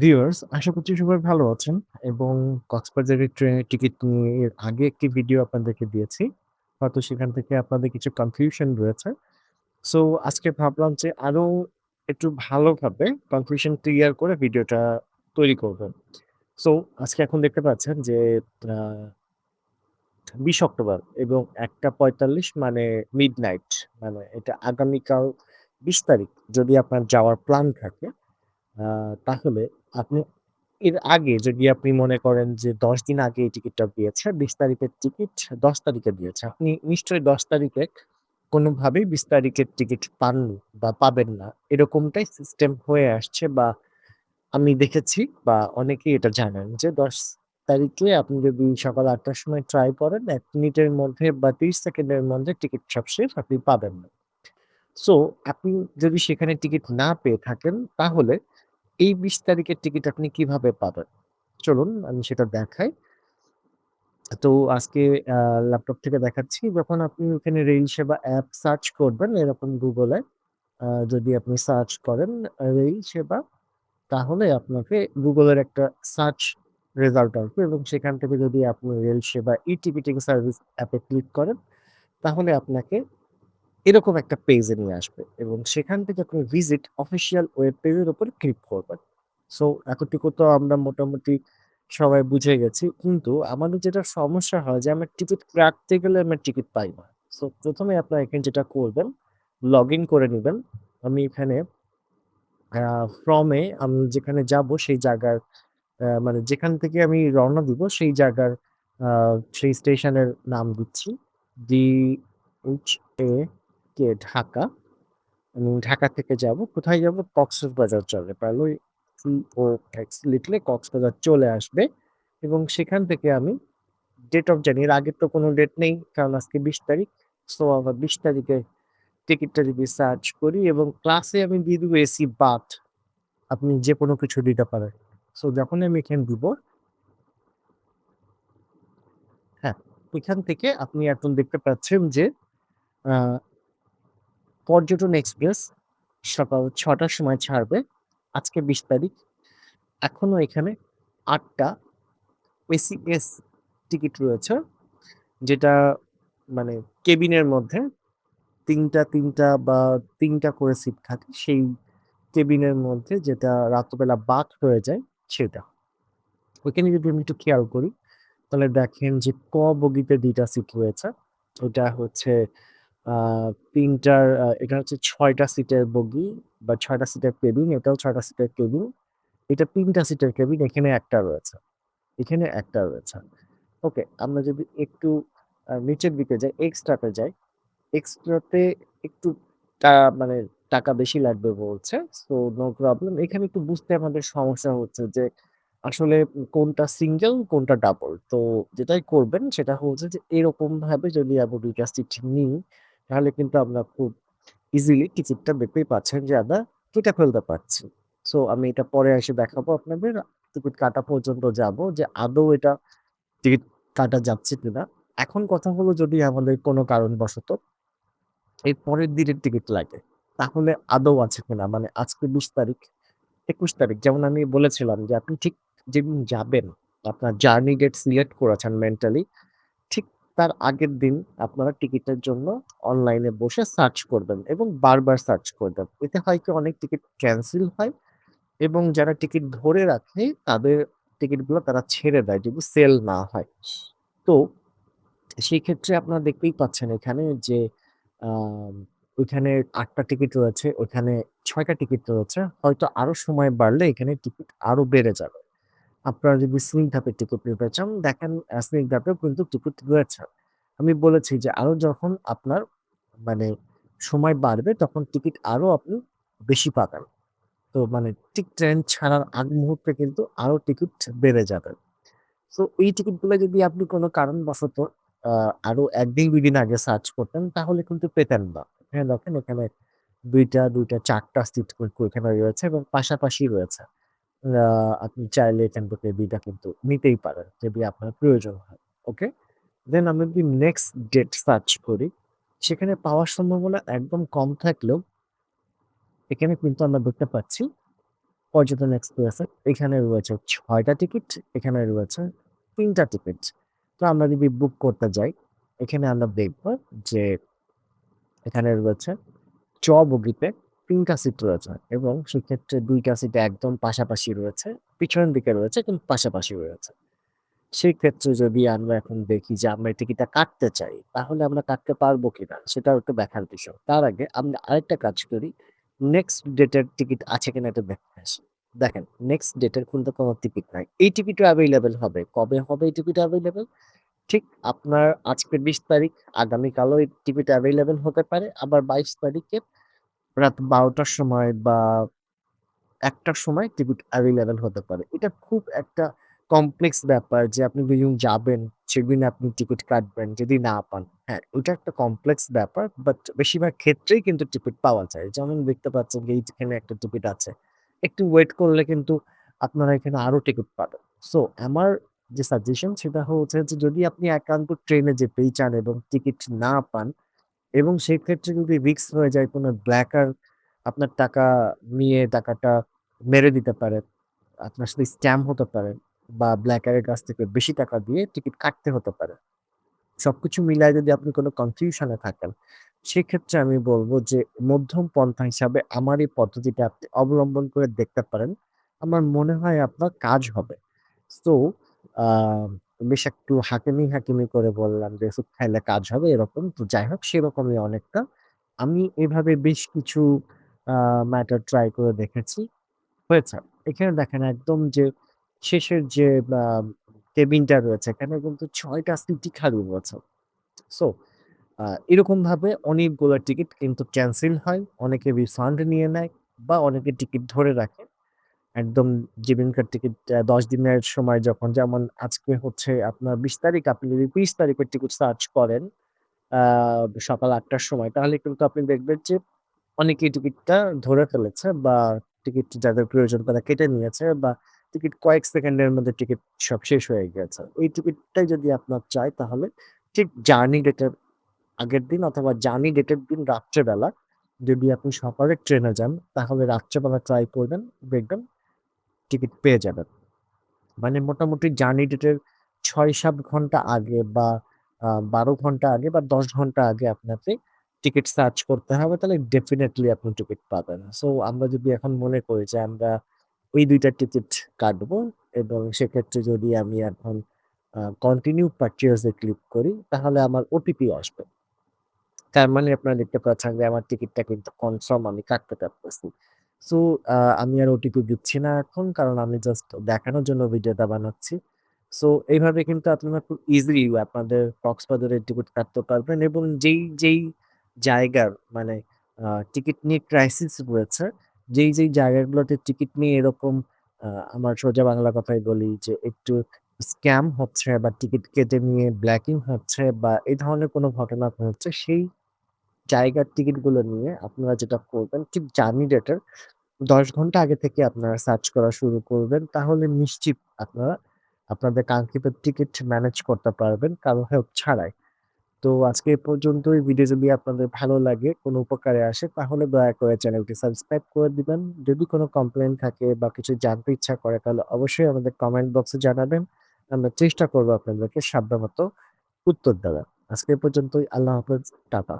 Viewers আশা করছি সবাই ভালো আছেন এবং কক্সবাজারের ট্রেনের টিকিট নিয়ে এর আগে একটি ভিডিও আপনাদেরকে দিয়েছি। হয়তো সেখান থেকে আপনাদের কিছু কনফিউশন রয়েছে। সো আজকে ভাবলাম যে আরও একটু ভালোভাবে কনফিউশন ক্লিয়ার করে ভিডিওটা তৈরি করবেন সো আজকে এখন দেখতে পাচ্ছেন যে বিশ অক্টোবর এবং ১টা ৪৫ মানে মিড নাইট মানে এটা আগামীকাল ২০ তারিখ যদি আপনার যাওয়ার প্ল্যান থাকে তাহলে আপনি এর আগে যদি আপনি মনে করেন যে ১০ দিন আগে এই টিকিটটা দিয়েছে, ২০ তারিখের টিকিট ১০ তারিখে দিয়েছে। আপনি নিশ্চয়ই ১০ তারিখে কোনোভাবেই ২০ তারিখের টিকিট পাননি বা পাবেন না। এরকমটাই সিস্টেম হয়ে আসছে বা আমি দেখেছি বা অনেকেই এটা জানেন যে ১০ তারিখে আপনি যদি সকাল ৮ টার সময় ট্রাই করেন ১ মিনিটের মধ্যে বা ৩০ সেকেন্ডের মধ্যে টিকিট সব শেষ, আপনি পাবেন না। সো আপনি যদি সেখানে টিকিট না পেয়ে থাকেন তাহলে এই ২০ তারিখের টিকিট আপনি কীভাবে পাবেন? চলুন, আমি সেটা দেখাই। তো আজকে ল্যাপটপ থেকে দেখাচ্ছি। যখন আপনি ওখানে রেল সেবা অ্যাপ সার্চ করবেন, এরকম গুগলে যদি আপনি সার্চ করেন রেল সেবা তাহলে আপনাকে গুগলের একটা সার্চ রেজাল্ট আসবে এবং সেখান থেকে যদি আপনি রেল সেবা ই-টিকিটিং সার্ভিস অ্যাপে ক্লিক করেন, তাহলে আপনাকে এরকম একটা পেজে নিয়ে আসবে এবং সেখান থেকে আপনি ভিজিট অফিসিয়াল ওয়েব পেজের উপর ক্লিক করবেন। সো এতটুকু তো আমরা মোটামুটি সবাই বুঝে গেছি। কিন্তু আমাদের যেটা সমস্যা হয় যে, আমার টিকিট কাটতে গেলে আমার টিকিট পাই না। সো ১ম এ আপনারা এখানে যেটা করবেন লগ ইন করে নেবেন আমি এখানে ফ্রম এ আমি যেখানে যাব সেই জায়গার মানে যেখান থেকে আমি রওনা দিব সেই জায়গার সেই স্টেশনের নাম দিচ্ছি। ডি-এইচ-এ কে ঢাকা। আমি ঢাকা থেকে যাব। কোথায় যাব? কক্সবাজার যাবে। তাহলে ওই সি-ও-এক্স লিখলে কক্সবাজার চলে আসবে এবং সেখান থেকে আমি ডেট অফ জার্নি এর আগের তো কোনো ডেট নেই। কারণ আজকে ২০ তারিখ। সো আমরা ২০ তারিখে টিকিটটা যদি সার্চ করি এবং ক্লাসে আমি দিয়ে দিব এসি বাথ। আপনি যে কোনো কিছু দিতে পারেন। সো যখনই আমি এখানে দিব হ্যাঁ, এখান থেকে আপনি এখন দেখতে পাচ্ছেন যে পর্যটন এক্সপ্রেস সকাল ছটার সময় ছাড়বে। আজকে ২০ তারিখ। এখনও এখানে ৮ টা এসি-এস টিকিট রয়েছে। যেটা মানে কেবিনের মধ্যে ৩ টা ৩ টা বা ৩ টা করে সিট থাকে। সেই কেবিনের মধ্যে যেটা রাত্রবেলা বাথ হয়ে যায় সেটা। ওইখানে যদি আমি একটু খেয়াল করি, তাহলে দেখেন যে ক বগিতে দুইটা সিট রয়েছে। ওটা হচ্ছে আ ৩ আ এটা হচ্ছে ৬ টা সিটের বগি বা ৬ টা সিটের কেবিন। এটাও ৬ টা সিটের কেবিন। এটা ৩ টা সিটের কেবিন। এখানে ১ টা রয়েছে। এখানে ১ টা রয়েছে। ওকে, আমরা যদি একটু নিচের দিকে যাই, এক্সট্রাতে যাই। এক্সট্রাতে একটু মানে টাকা বেশি লাগবে বলছে। So no problem. এখানে একটু বুঝতে আমাদের সমস্যা হচ্ছে যে আসলে কোনটা সিঙ্গেল কোনটা ডাবল। তো যেটাই করবেন সেটা হচ্ছে যে এরকমভাবে যদি আমরা ২ টা সিট নিই তাহলে কিন্তু আমরা খুব ইজিলি টিকিটটা দেখতেই পাচ্ছেন যে আমরা কেটে ফেলতে পারছি। সো আমি এটা পরে এসে দেখাবো আপনাদের। টিকিট কাটা পর্যন্ত যাব যে আদৌ এটা টিকিট কাটা যাচ্ছে কিনা। এখন কথা হলো যদি আমাদের কোনো কারণবশত এর পরের দিনের টিকিট লাগে, তাহলে আদৌ আছে কিনা? মানে আজকে ২০ তারিখ, ২১ তারিখ যেমন আমি বলেছিলাম যে আপনি ঠিক যেদিন যাবেন, আপনার জার্নি ডেট সিলেক্ট করেছেন মেন্টালি, তার আগের দিন আপনারা টিকিটের জন্য অনলাইনে বসে সার্চ করবেন এবং বারবার সার্চ করবেন। এতে হয় কি অনেক টিকিট ক্যান্সেল হয় এবং যারা টিকিট ধরে রাখে তাদের টিকিটগুলো তারা ছেড়ে দেয় যদি সেল না হয়। তো সেই ক্ষেত্রে আপনারা দেখতেই পাচ্ছেন এখানে যে ওইখানে আটটা টিকিট রয়েছে, ওইখানে ছয়টা টিকিট রয়েছে। হয়তো আরও সময় বাড়লে এখানে টিকিট আরও বেড়ে যাবে। আপনারা যদি স্নিগ্ধাতে টিকিট নিতে চান, দেখেন আ ধাপেও কিন্তু টিকিট রয়েছে। আমি বলেছি যে আরও যখন আপনার মানে সময় বাড়বে তখন টিকিট আরও আপনি বেশি পাবেন। তো মানে ঠিক ট্রেন ছাড়ার আগ মুহূর্তে কিন্তু আরও টিকিট বেড়ে যাবে। সো এই টিকিটগুলা যদি আপনি কোনো কারণবশত আ আরও ১ দিন ২ দিন আগে সার্চ করতেন তাহলে কিন্তু পেতেন না। হ্যাঁ দেখেন এখানে ২ টা ২ টা ৪ টা সিট এখানে রয়েছে এবং পাশাপাশি রয়েছে। আপনি চাইলে এখান থেকে ২ টা কিন্তু নিতেই পারেন যদি আপনার প্রয়োজন হয়। ওকে? দেন আমরা যদি নেক্সট ডেট সার্চ করি, সেখানে পাওয়ার সম্ভাবনা একদম কম থাকলেও এখানে কিন্তু আমরা দেখতে পাচ্ছি পর্যটন এক্সপ্রেসে এখানে রয়েছে ছয়টা টিকিট, এখানে রয়েছে তিনটা টিকিট। তো আমরা যদি বুক করতে যাই, এখানে আমরা দেখব যে এখানে রয়েছে চ বগিতে ৩ টা সিট রয়েছে এবং সেক্ষেত্রে ২ টা সিট একদম পাশাপাশি রয়েছে। পিছনের দিকে রয়েছে কিন্তু পাশাপাশি রয়েছে। সেই ক্ষেত্রে যদি আমরা এখন দেখি যে আমরা টিকিটটা কাটতে চাই, তাহলে আমরা কাটতে পারব কিনা? সেটাও একটু দেখার বিষয়। তার আগে আমরা আরেকটা কাজ করি। নেক্সট ডেটের টিকিট আছে কিনা এটা দেখে আসি। দেখেন নেক্সট ডেটের কিন্তু কোনো টিকিট নাই। এই টিকিটও অ্যাভেলেবেল হবে। কবে হবে এই টিকিট এভেইলেবল? ঠিক আপনার আজকে ২০ তারিখ, আগামীকালও এই টিকিট অ্যাভেলেবেল হতে পারে। আবার ২২ তারিখে রাত বারোটার সময় বা একটার সময় টিকিট অ্যাভেলেবেল হতে পারে। এটা খুব একটা কমপ্লেক্স ব্যাপার যে আপনি যেদিন যাবেন, সেদিন আপনি টিকিট কাটবেন যদি না পান। হ্যাঁ, ওইটা একটা কমপ্লেক্স ব্যাপার। বাট বেশিরভাগ ক্ষেত্রেই কিন্তু টিকিট পাওয়া যায়। যেমন দেখতে পাচ্ছেন যে এইখানে একটা টিকিট আছে। একটু ওয়েট করলে কিন্তু আপনারা এখানে আরও টিকিট পাবেন। সো আমার যে সাজেশন সেটা হচ্ছে যে যদি আপনি একান্ত ট্রেনে যেতেই চান এবং টিকিট না পান এবং সেক্ষেত্রে যদি রিস্ক হয়ে যায় কোনো ব্ল্যাকার আপনার টাকা নিয়ে টাকাটা মেরে দিতে পারে। আপনার সাথে স্ক্যাম হতে পারে বা ব্ল্যাকারের কাছ থেকে বেশি টাকা দিয়ে টিকিট কাটতে হতে পারে। সবকিছু মিলায় যদি আপনি কোনো কনফিউশন থাকেন, সেক্ষেত্রে আমি বলব যে মধ্যম পন্থা হিসাবে আমার এই পদ্ধতিটা আপনি অবলম্বন করে দেখতে পারেন। আমার মনে হয় আপনার কাজ হবে। সো বেশ একটু হাকিমি, হাকিমি করে বললাম যে ওষুধ খাইলে কাজ হবে এরকম। তো যাই হোক সেরকমই অনেকটা। আমি এভাবে বেশ কিছু ম্যাটার ট্রাই করে দেখেছি। হয়েছে। এখানে দেখেন একদম যে শেষের যে কেবিনটা রয়েছে এখানে কিন্তু ৬ টা সিটই খালি রয়েছে। সো এরকমভাবে অনেকগুলো টিকিট কিন্তু ক্যানসেল হয়। অনেকে রিফান্ড নিয়ে নেয় বা অনেকে টিকিট ধরে রাখে। একদম টিকিট আ ১০ দিনের সময় যখন যেমন আজকে হচ্ছে আপনার ২০ তারিখ, আপনি যদি ৩০ তারিখের টিকিট সার্চ করেন আ সকাল আটটার সময় তাহলে কিন্তু আপনি দেখবেন যে অনেকেই টিকিটটা ধরে ফেলেছে বা টিকিট যাদের প্রয়োজন তারা কেটে নিয়েছে বা টিকিট কয়েক সেকেন্ডের মধ্যে টিকিট সব শেষ হয়ে গেছে। ওই টিকিটটাই যদি আপনার চাই তাহলে ঠিক জার্নি ডেটের আগের দিন অথবা জার্নি ডেটের দিন রাত্রেবেলা যদি আপনি সকালের ট্রেনে যান তাহলে রাত্রেবেলা ট্রাই করবেন, দেখবেন টিকিট পেয়ে যাবেন। মানে মোটামুটি জার্নি ডেটের ৬-৭ ঘণ্টা আগে বা বারো ঘণ্টা আগে বা ১০ ঘণ্টা আগে আপনাকে টিকিট সার্চ করতে হবে, তাহলে ডেফিনেটলি আপনি টিকিট পাবেন। সো, আমরা যদি এখন মনে করি যে আমরা ওই দুইটা টিকিট কাটবো এবং সেক্ষেত্রে যদি আমি এখন কন্টিনিউ পারচেজ ক্লিক করি, তাহলে আমার ওটিপি আসবে। তার মানে আপনারা দেখতে পাচ্ছেন যে আমার টিকিটটা কিন্তু কনফার্ম আমি কাটতে পারতেছি। সো আমি আর ওটিপি দিচ্ছি না এখন কারণ আমি জাস্ট দেখানোর জন্য ভিডিওটা বানাচ্ছি। সো এইভাবে কিন্তু আপনারা খুব ইজিলি আপনাদের কক্সবাজারের টিকিট কাটতে পারবেন এবং যেই, যেই জায়গার মানে টিকিট নিয়ে ক্রাইসিস রয়েছে, যেই, যেই জায়গাগুলোতে টিকিট নিয়ে এরকম আমার সোজা বাংলা কথায় বলি যে একটু স্ক্যাম হচ্ছে বা টিকিট কেটে নিয়ে ব্ল্যাকিং হচ্ছে বা এই ধরনের কোনো ঘটনা হচ্ছে সেই জায়গার টিকিটগুলো নিয়ে আপনারা যেটা করবেন ঠিক জার্নি ডেটের ১০ ঘণ্টা আগে থেকে আপনারা সার্চ করা শুরু করবেন। তাহলে নিশ্চিত আপনারা আপনাদের কাঙ্ক্ষিত টিকিট ম্যানেজ করতে পারবেন কারও হেল্প ছাড়াই। তো আজকে এ পর্যন্তই ভিডিও যদি আপনাদের ভালো লাগে, কোনো উপকারে আসে তাহলে দয়া করে চ্যানেলটি সাবস্ক্রাইব করে দিবেন। যদি কোনো কমপ্লেন থাকে বা কিছু জানতে ইচ্ছা করে তাহলে অবশ্যই আমাদের কমেন্ট বক্সে জানাবেন। আমরা চেষ্টা করব আপনাদেরকে সাধ্যমতো উত্তর দেওয়ার। আজকে এ পর্যন্তই। আল্লাহ হাফেজ। টাটা।